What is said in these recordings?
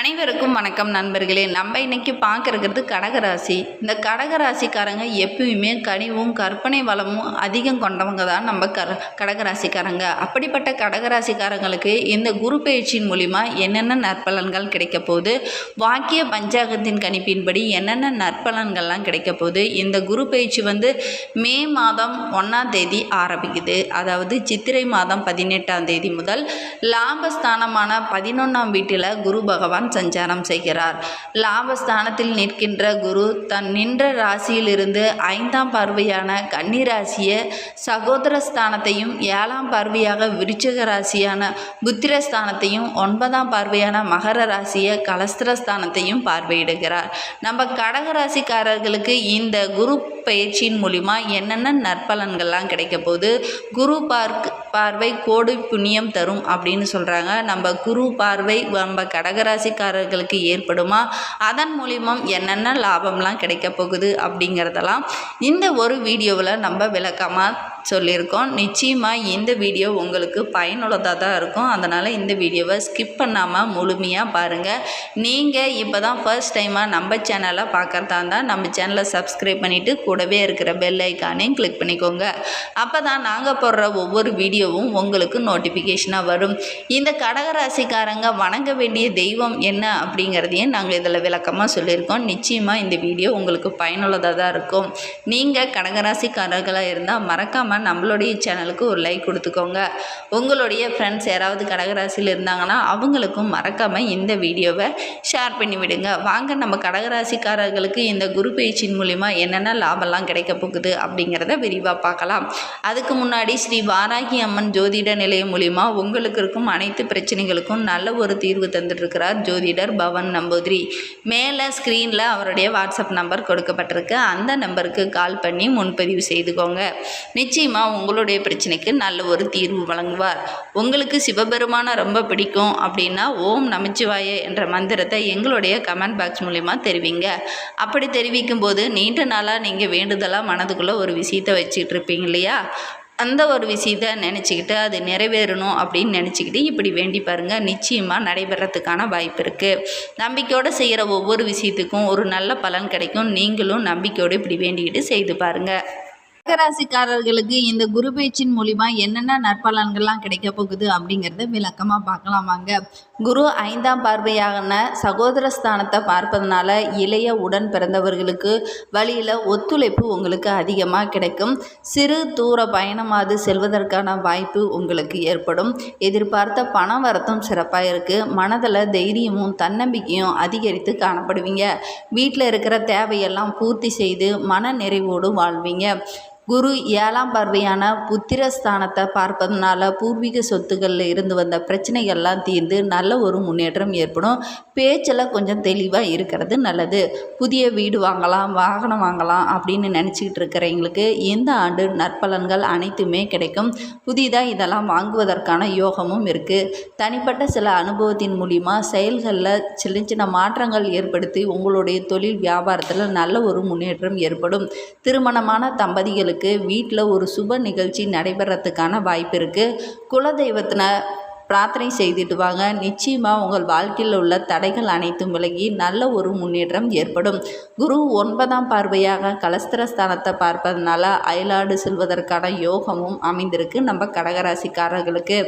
அனைவருக்கும் வணக்கம் நண்பர்களே. நம்ம இன்னைக்கு பார்க்கறது கடகராசி. இந்த கடகராசிக்காரங்க எப்பயுமே கனிவும் கற்பனை வளமும் அதிகம் கொண்டவங்க தான் நம்ம கர கடகராசிக்காரங்க. அப்படிப்பட்ட கடகராசிக்காரங்களுக்கு இந்த குரு பயிற்சியின் மூலிமா என்னென்ன நற்பலன்கள் கிடைக்க போகுது? வாக்கிய பஞ்சாங்கத்தின் கணிப்பின்படி என்னென்ன நற்பலன்கள்லாம் கிடைக்க போகுது? இந்த குரு பயிற்சி வந்து மே மாதம் ஒன்றாம் தேதி ஆரம்பிக்குது. அதாவது சித்திரை மாதம் பதினெட்டாம் தேதி முதல் லாபஸ்தானமான பதினொன்றாம் வீட்டில் குரு பகவான் சஞ்சாரம் செய்கிறார். லாபஸ்தானத்தில் நிற்கின்ற குரு தன் நின்ற ராசியிலிருந்து ஐந்தாம் பார்வையான கன்னி ராசியை சகோதர ஸ்தானத்தையும் ஏழாம் பார்வையாக விருச்சக ராசியான புத்திரஸ்தானத்தையும் ஒன்பதாம் பார்வையான மகர ராசியை கலஸ்திரஸ்தானத்தையும் பார்வையிடுகிறார். நம்ம கடக ராசிக்காரர்களுக்கு இந்த குரு பயிற்சியின் மூலிமா என்னென்ன நற்பலன்கள்லாம் கிடைக்க போகுது குரு பார்க் பார்வை கோடி புண்ணியம் தரும் அப்படின்னு சொல்கிறாங்க நம்ம குரு பார்வை நம்ம கடகராசிக்காரர்களுக்கு ஏற்படுமா? அதன் மூலிமா என்னென்ன லாபம்லாம் கிடைக்க போகுது அப்படிங்கிறதெல்லாம் இந்த ஒரு வீடியோவில் நம்ம விளக்கமாக சொல்லியிருக்கோம். நிச்சயமாக இந்த வீடியோ உங்களுக்கு பயனுள்ளதாக தான் இருக்கும். அதனால் இந்த வீடியோவை ஸ்கிப் பண்ணாமல் முழுமையாக பாருங்கள் நீங்கள் இப்போ தான் ஃபர்ஸ்ட் டைமாக நம்ம சேனலை பார்க்குறதா இருந்தால் நம்ம சேனலை சப்ஸ்கிரைப் பண்ணிவிட்டு கூடவே இருக்கிற பெல் ஐக்கானையும் கிளிக் பண்ணிக்கோங்க. அப்போ தான் நாங்கள் போடுற ஒவ்வொரு வீடியோவும் உங்களுக்கு நோட்டிஃபிகேஷனாக வரும். இந்த கடகராசிக்காரங்க வணங்க வேண்டிய தெய்வம் என்ன அப்படிங்கிறதையும் நாங்கள் இதில் விளக்கமாக சொல்லியிருக்கோம். நிச்சயமாக இந்த வீடியோ உங்களுக்கு பயனுள்ளதாக தான் இருக்கும். நீங்கள் கடகராசிக்காரர்களாக இருந்தால் மறக்காமல் நம்மளுடைய சேனலுக்கு ஒரு லைக் கொடுத்துக்கோங்க. உங்களுடைய ஃப்ரெண்ட்ஸ் யாராவது கடகராசியில் இருந்தாங்கன்னா அவங்களுக்கும் மறக்காமல் இந்த வீடியோவை ஷேர் பண்ணி விடுங்க. வாங்க நம்ம கடகராசிக்காரர்களுக்கு இந்த குரு பயிற்சியின் மூலிமா என்னென்ன லாபம்லாம் கிடைக்க போகுது அப்படிங்கிறத விரிவாக பார்க்கலாம். அதுக்கு முன்னாடி ஸ்ரீ வாராகி அம்மன் ஜோதிட நிலையம் மூலிமா உங்களுக்கு இருக்கும் அனைத்து பிரச்சனைகளுக்கும் நல்ல ஒரு தீர்வு தந்துட்டுருக்கிறார் ஜோதிடர் பவன் நம்பூதிரி. மேலே ஸ்க்ரீனில் அவருடைய வாட்ஸ்அப் நம்பர் கொடுக்கப்பட்டிருக்கு. அந்த நம்பருக்கு கால் பண்ணி முன்பதிவு செய்துக்கோங்க. நிச்சயமாக உங்களுடைய பிரச்சனைக்கு நல்ல ஒரு தீர்வு வழங்குவார். உங்களுக்கு சிவபெருமானை ரொம்ப பிடிக்கும் அப்படின்னா ஓம் நமச்சிவாய என்ற மந்திரத்தை எங்களுடைய கமெண்ட் பாக்ஸ் மூலிமா தெரிவிங்க. அப்படி தெரிவிக்கும் போது நீண்ட நாளாக நீங்கள் வேண்டுதலாக மனதுக்குள்ளே ஒரு விஷயத்தை வச்சுட்டு இருப்பீங்க இல்லையா? அந்த ஒரு விஷயத்த நினச்சிக்கிட்டு அது நிறைவேறணும் அப்படின்னு நினச்சிக்கிட்டு இப்படி வேண்டி பாருங்கள் நிச்சயமாக நடைபெறத்துக்கான வாய்ப்பு இருக்குது நம்பிக்கையோடு செய்கிற ஒவ்வொரு விஷயத்துக்கும் ஒரு நல்ல பலன் கிடைக்கும். நீங்களும் நம்பிக்கையோடு இப்படி வேண்டிக்கிட்டு செய்து பாருங்கள் கடகராசிக்காரர்களுக்கு இந்த குரு பேச்சின் மூலிமா என்னென்ன நற்பலன்கள்லாம் கிடைக்க போகுது அப்படிங்கிறத விளக்கமாக பார்க்கலாம் வாங்க. குரு ஐந்தாம் பார்வையான சகோதர ஸ்தானத்தை பார்ப்பதனால இளைய உடன் பிறந்தவர்களுக்கு வழியில் ஒத்துழைப்பு உங்களுக்கு அதிகமாக கிடைக்கும். சிறு தூர பயணமாவது செல்வதற்கான வாய்ப்பு உங்களுக்கு ஏற்படும். எதிர்பார்த்த பண வரத்தும் சிறப்பாக இருக்குது மனதில் தைரியமும் தன்னம்பிக்கையும் அதிகரித்து காணப்படுவீங்க. வீட்டில் இருக்கிற தேவையெல்லாம் பூர்த்தி செய்து மன நிறைவோடு வாழ்வீங்க. குரு ஏழாம் பார்வையான புத்திரஸ்தானத்தை பார்ப்பதனால பூர்வீக சொத்துக்களில் இருந்து வந்த பிரச்சனைகள்லாம் தீர்ந்து நல்ல ஒரு முன்னேற்றம் ஏற்படும். பேச்சில் கொஞ்சம் தெளிவாக இருக்கிறது நல்லது. புதிய வீடு வாங்கலாம் வாகனம் வாங்கலாம் அப்படின்னு நினச்சிக்கிட்டு இருக்கிறவங்களுக்கு இந்த ஆண்டு நற்பலன்கள் அனைத்துமே கிடைக்கும். புதிதாக இதெல்லாம் வாங்குவதற்கான யோகமும் இருக்குது தனிப்பட்ட சில அனுபவத்தின் மூலிமா செயல்களில் சின்ன சின்ன மாற்றங்கள் ஏற்படுத்தி உங்களுடைய தொழில் வியாபாரத்தில் நல்ல ஒரு முன்னேற்றம் ஏற்படும். திருமணமான தம்பதிகளுக்கு வீட்டில் ஒரு சுப நிகழ்ச்சி நடைபெறத்துக்கான வாய்ப்பு இருக்குது குலதெய்வத்தின பிரார்த்தனை செய்துட்டு வாங்க. நிச்சயமாக உங்கள் வாழ்க்கையில் உள்ள தடைகள் அனைத்தும் விலகி நல்ல ஒரு முன்னேற்றம் ஏற்படும். குரு ஒன்பதாம் பார்வையாக கலஸ்திரஸ்தானத்தை பார்ப்பதனால அயலாடு செல்வதற்கான யோகமும் அமைந்திருக்கு. நம்ம கடகராசிக்காரர்களுக்கு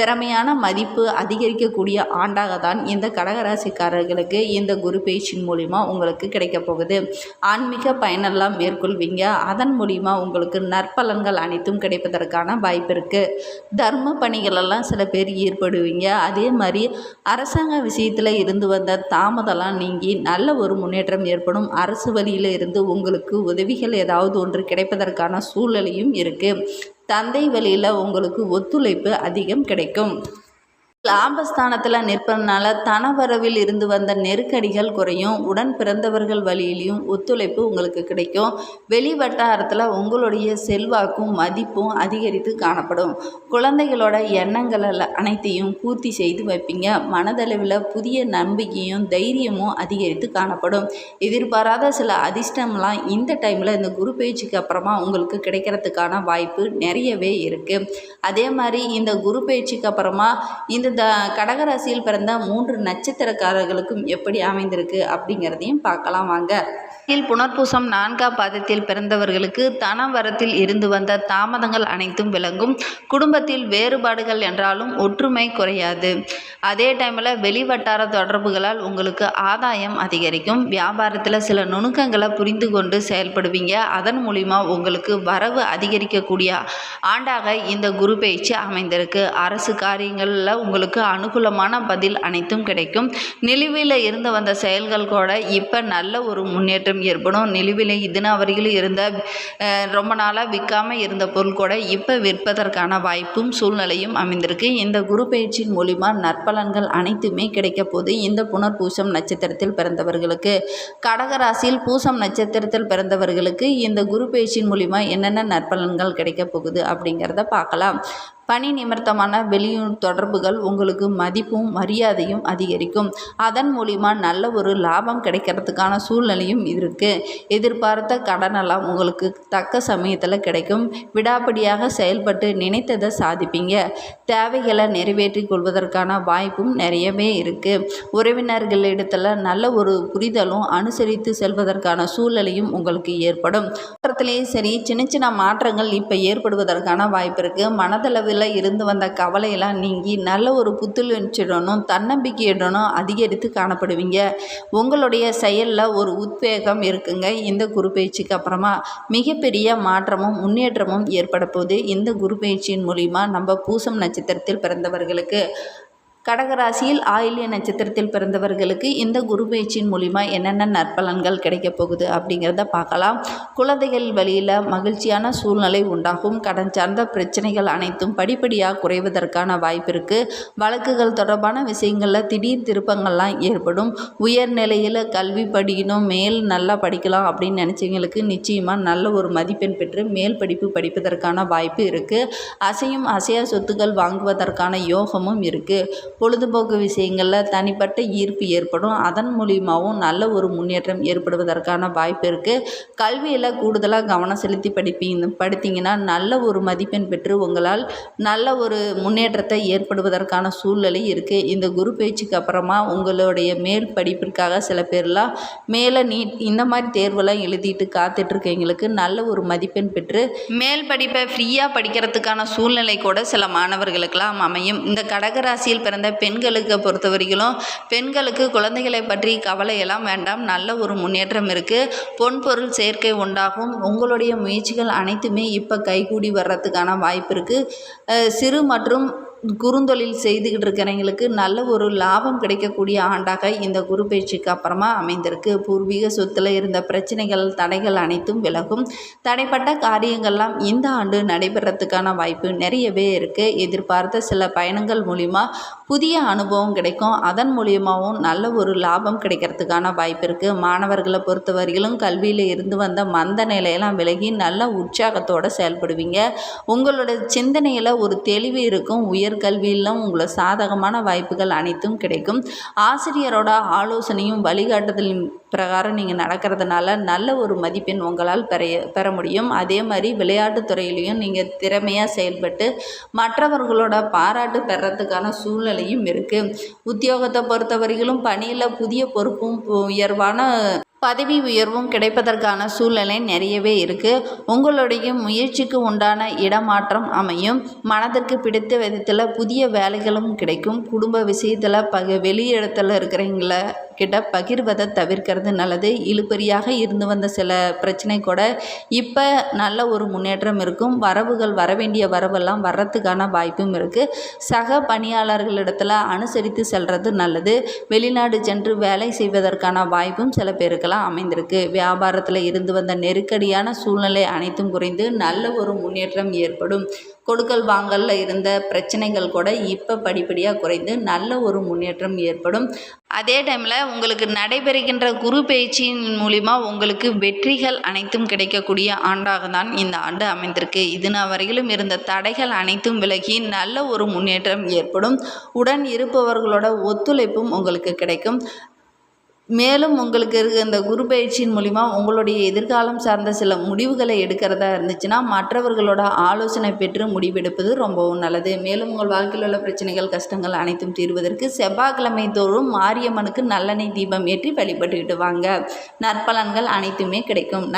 திறமையான மதிப்பு அதிகரிக்கக்கூடிய ஆண்டாக தான் இந்த கடகராசிக்காரர்களுக்கு இந்த குரு பேச்சின் மூலிமா உங்களுக்கு கிடைக்க போகுது. ஆன்மீக பயனெல்லாம் மேற்கொள்வீங்க. அதன் மூலிமா உங்களுக்கு நற்பலன்கள் அனைத்தும் கிடைப்பதற்கான வாய்ப்பு இருக்குது தர்ம பணிகளெல்லாம் சில பேர் ஈடுபடுவீங்க அதே மாதிரி அரசாங்க விஷயத்தில் இருந்து வந்த தாமதம்லாம் நீங்கி நல்ல ஒரு முன்னேற்றம் ஏற்படும். அரசு வழியில் இருந்து உங்களுக்கு உதவிகள் ஏதாவது ஒன்று கிடைப்பதற்கான சூழ்நிலையும் இருக்குது தந்தை வழியில் உங்களுக்கு ஒத்துழைப்பு அதிகம் கிடைக்கும். லாபஸ்தானத்தில் நிற்பதனால தனவரவில் இருந்து வந்த நெருக்கடிகள் குறையும். உடன் பிறந்தவர்கள் வழியிலையும் ஒத்துழைப்பு உங்களுக்கு கிடைக்கும். வெளி வட்டாரத்தில் உங்களுடைய செல்வாக்கும் மதிப்பும் அதிகரித்து காணப்படும். குழந்தைகளோட எண்ணங்கள் அனைத்தையும் பூர்த்தி செய்து வைப்பீங்க. மனதளவில் புதிய நம்பிக்கையும் தைரியமும் அதிகரித்து காணப்படும். எதிர்பாராத சில அதிர்ஷ்டம்லாம் இந்த டைமில் இந்த குரு பயிற்சிக்கு அப்புறமா உங்களுக்கு கிடைக்கிறதுக்கான வாய்ப்பு நிறையவே இருக்குது அதே மாதிரி இந்த குரு பயிற்சிக்கு அப்புறமா இந்த த கடகராசியில் பிறந்த மூன்று நட்சத்திரக்காரர்களுக்கும் எப்படி அமைந்திருக்கு அப்படிங்கிறதையும் பார்க்கலாம் வாங்க. இதில் புனர்பூசம் நான்காம் பாதத்தில் பிறந்தவர்களுக்கு தனவரத்தில் இருந்து வந்த தாமதங்கள் அனைத்தும் விளங்கும். குடும்பத்தில் வேறுபாடுகள் என்றாலும் ஒற்றுமை குறையாது. அதே டைமில் வெளிவட்டார தொடர்புகளால் உங்களுக்கு ஆதாயம் அதிகரிக்கும். வியாபாரத்தில் சில நுணுக்கங்களை புரிந்து கொண்டு செயல்படுவீங்க. அதன் மூலிமா உங்களுக்கு வரவு அதிகரிக்கக்கூடிய ஆண்டாக இந்த குரு பயிற்சி அமைந்திருக்கு. அரசு காரியங்களில் உங்களுக்கு அனுகூலமான பதில் அனைத்தும் கிடைக்கும். நிலுவையில் இருந்து வந்த செயல்கள் கூட இப்போ நல்ல ஒரு முன்னேற்றம் ஏற்படும். நிலுவையில் இதுனா வரையிலும் இருந்த ரொம்ப நாளாக விற்காமல் இருந்த பொருள் கூட இப்போ விற்பதற்கான வாய்ப்பும் சூழ்நிலையும் அமைந்திருக்கு. இந்த குரு பயிற்சியின் மூலிமா நற்பலன்கள் அனைத்துமே கிடைக்க போது இந்த புனர்பூசம் நட்சத்திரத்தில் பிறந்தவர்களுக்கு கடகராசியில் பூசம் நட்சத்திரத்தில் பிறந்தவர்களுக்கு இந்த குரு பயிற்சியின் மூலிமா என்னென்ன நற்பலன்கள் கிடைக்க போகுது அப்படிங்கிறத பார்க்கலாம். பணி நிமித்தமான வெளியூர் தொடர்புகள் உங்களுக்கு மதிப்பும் மரியாதையும் அதிகரிக்கும். அதன் மூலிமா நல்ல ஒரு லாபம் கிடைக்கிறதுக்கான சூழ்நிலையும் இருக்குது எதிர்பார்த்த கடனெல்லாம் உங்களுக்கு தக்க சமயத்தில் கிடைக்கும். விடாப்படியாக செயல்பட்டு நினைத்ததை சாதிப்பீங்க. தேவைகளை நிறைவேற்றி கொள்வதற்கான வாய்ப்பும் நிறையவே இருக்குது உறவினர்களிடத்தில் நல்ல ஒரு புரிதலும் அனுசரித்து செல்வதற்கான சூழ்நிலையும் உங்களுக்கு ஏற்படும். சரி சின்ன சின்ன மாற்றங்கள் இப்போ ஏற்படுவதற்கான வாய்ப்பு இருக்குது மனதளவில் இருந்து வந்த கவலையெல்லாம் நீங்கி நல்ல ஒரு புத்துணர்ச்சியுடனும் தன்னம்பிக்கையுடனும் அதிகரித்து காணப்படுவீங்க. உங்களுடைய செயலில் ஒரு உத்வேகம் இருக்குங்க. இந்த குரு பயிற்சிக்கு அப்புறமா மிகப்பெரிய மாற்றமும் முன்னேற்றமும் ஏற்பட போகுது இந்த குரு பயிற்சியின் மூலிமா நம்ம பூசம் நட்சத்திரத்தில் பிறந்தவர்களுக்கு கடகராசியில் ஆயில்ய நட்சத்திரத்தில் பிறந்தவர்களுக்கு இந்த குரு பேச்சின் மூலிமா என்னென்ன நற்பலன்கள் கிடைக்கப் போகுது அப்படிங்கிறத பார்க்கலாம். குழந்தைகள் வழியில் மகிழ்ச்சியான சூழ்நிலை உண்டாகும். கடன் சார்ந்த பிரச்சனைகள் அனைத்தும் படிப்படியாக குறைவதற்கான வாய்ப்பு இருக்குது வழக்குகள் தொடர்பான விஷயங்களில் திடீர் திருப்பங்கள்லாம் ஏற்படும். உயர்நிலையில் கல்வி படிக்கணும் மேல் நல்லா படிக்கலாம் அப்படின்னு நினச்சவங்களுக்கு நிச்சயமாக நல்ல ஒரு மதிப்பெண் பெற்று மேல் படிப்பு படிப்பதற்கான வாய்ப்பு இருக்குது அசையும் அசையா சொத்துக்கள் வாங்குவதற்கான யோகமும் இருக்குது பொழுதுபோக்கு விஷயங்களில் தனிப்பட்ட ஈர்ப்பு ஏற்படும். அதன் மூலியமாகவும் நல்ல ஒரு முன்னேற்றம் ஏற்படுவதற்கான வாய்ப்பு இருக்குது கல்வியில் கூடுதலாக கவனம் செலுத்தி படிப்பீங்க படித்தீங்கன்னா நல்ல ஒரு மதிப்பெண் பெற்று உங்களால் நல்ல ஒரு முன்னேற்றத்தை ஏற்படுவதற்கான சூழ்நிலை இருக்குது இந்த குரு பேச்சுக்கு அப்புறமா உங்களுடைய மேல் படிப்பிற்காக சில பேர்லாம் மேலே நீட் இந்த மாதிரி தேர்வெல்லாம் எழுதிட்டு காத்துட்ருக்கவங்களுக்கு நல்ல ஒரு மதிப்பெண் பெற்று மேல் படிப்பை ஃப்ரீயாக படிக்கிறதுக்கான சூழ்நிலை கூட சில மாணவர்களுக்கெல்லாம் அமையும். இந்த கடகராசியில் பிறந்த பெண்களுக்கு பொறுத்த வரைக்கும் பெண்களுக்கு குழந்தைகளை பற்றி கவலையெல்லாம் வேண்டாம். நல்ல ஒரு முன்னேற்றம் இருக்குது பொன் பொருள் சேர்க்கை உண்டாகும். உங்களுடைய முயற்சிகள் அனைத்துமே இப்போ கைகூடி வர்றதுக்கான வாய்ப்பு இருக்குது சிறு மற்றும் குறுந்தொழில் செய்துக்கிட்டு இருக்கிறவங்களுக்கு நல்ல ஒரு லாபம் கிடைக்கக்கூடிய ஆண்டாக இந்த குரு பயிற்சிக்கு அப்புறமா அமைந்திருக்கு. பூர்வீக சொத்தில் இருந்த பிரச்சனைகள் தடைகள் அனைத்தும் விலகும். தடைப்பட்ட காரியங்கள்லாம் இந்த ஆண்டு நடைபெறத்துக்கான வாய்ப்பு நிறையவே இருக்குது எதிர்பார்த்த சில பயணங்கள் மூலிமா புதிய அனுபவம் கிடைக்கும். அதன் மூலியமாகவும் நல்ல ஒரு லாபம் கிடைக்கிறதுக்கான வாய்ப்பு இருக்குது மாணவர்களை பொறுத்தவரையிலும் கல்வியில் இருந்து வந்த மந்த நிலையெல்லாம் விலகி நல்ல உற்சாகத்தோடு செயல்படுவீங்க. உங்களோட சிந்தனையில் ஒரு தெளிவு இருக்கும். உயர்கல்வியிலும் உங்களை சாதகமான வாய்ப்புகள் அனைத்தும் கிடைக்கும். ஆசிரியரோட ஆலோசனையும் வழிகாட்டுதலின் பிரகாரம் நீங்கள் நடக்கிறதுனால நல்ல ஒரு மதிப்பெண் உங்களால் பெற பெற முடியும். அதே மாதிரி விளையாட்டுத் துறையிலையும் நீங்கள் திறமையாக செயல்பட்டு மற்றவர்களோட பாராட்டு பெறத்துக்கான சூழ்நிலை சூழ்நிலையும் இருக்குது உத்தியோகத்தை பொறுத்தவரையிலும் பணியில் புதிய பொறுப்பும் உயர்வான பதவி உயர்வும் கிடைப்பதற்கான சூழ்நிலை நிறையவே இருக்குது உங்களுடைய முயற்சிக்கு உண்டான இடமாற்றம் அமையும். மனதிற்கு பிடித்த விதத்தில் புதிய வேலைகளும் கிடைக்கும். குடும்ப விஷயத்தில் பக வெளியிடத்தில் இருக்கிறவங்கள கிட்ட பகிர்வதை தவிர்க்கிறது நல்லது. இழுபறியாக இருந்து வந்த சில பிரச்சனை கூட இப்போ நல்ல ஒரு முன்னேற்றம் இருக்கும். வரவுகள் வர வேண்டிய வரவெல்லாம் வர்றதுக்கான வாய்ப்பும் இருக்குது சக பணியாளர்களிடத்தில் அனுசரித்து செல்வது நல்லது. வெளிநாடு சென்று வேலை செய்வதற்கான வாய்ப்பும் சில பேருக்கெல்லாம் அமைந்திருக்கு. வியாபாரத்தில் இருந்து வந்த நெருக்கடியான சூழ்நிலை அனைத்தும் குறைந்து நல்ல ஒரு முன்னேற்றம் ஏற்படும். கொடுக்கல் வாங்கலில் இருந்த பிரச்சனைகள் கூட இப்போ படிப்படியாக குறைந்து நல்ல ஒரு முன்னேற்றம் ஏற்படும். அதே டைமில் உங்களுக்கு நடைபெறுகின்ற குரு பயிற்சியின் மூலிமா உங்களுக்கு வெற்றிகள் அனைத்தும் கிடைக்கக்கூடிய ஆண்டாக தான் இந்த ஆண்டு அமைந்திருக்கு. இது நான் வரையிலும் இருந்த தடைகள் அனைத்தும் விலகி நல்ல ஒரு முன்னேற்றம் ஏற்படும். உடன் இருப்பவர்களோட ஒத்துழைப்பும் உங்களுக்கு கிடைக்கும். மேலும் உங்களுக்கு இருக்க இந்த குரு பயிற்சியின் மூலிமா உங்களுடைய எதிர்காலம் சார்ந்த சில முடிவுகளை எடுக்கிறதா இருந்துச்சுன்னா மற்றவர்களோட ஆலோசனை பெற்று முடிவெடுப்பது ரொம்பவும் நல்லது. மேலும் உங்கள் வாழ்க்கையில் உள்ள பிரச்சனைகள் கஷ்டங்கள் அனைத்தும் தீர்வதற்கு செவ்வாய்க்கிழமை தோறும் மாரியம்மனுக்கு நல்லெண்ணெய் தீபம் ஏற்றி வழிபட்டுக்கிட்டு வாங்க. நற்பலன்கள் அனைத்துமே கிடைக்கும்.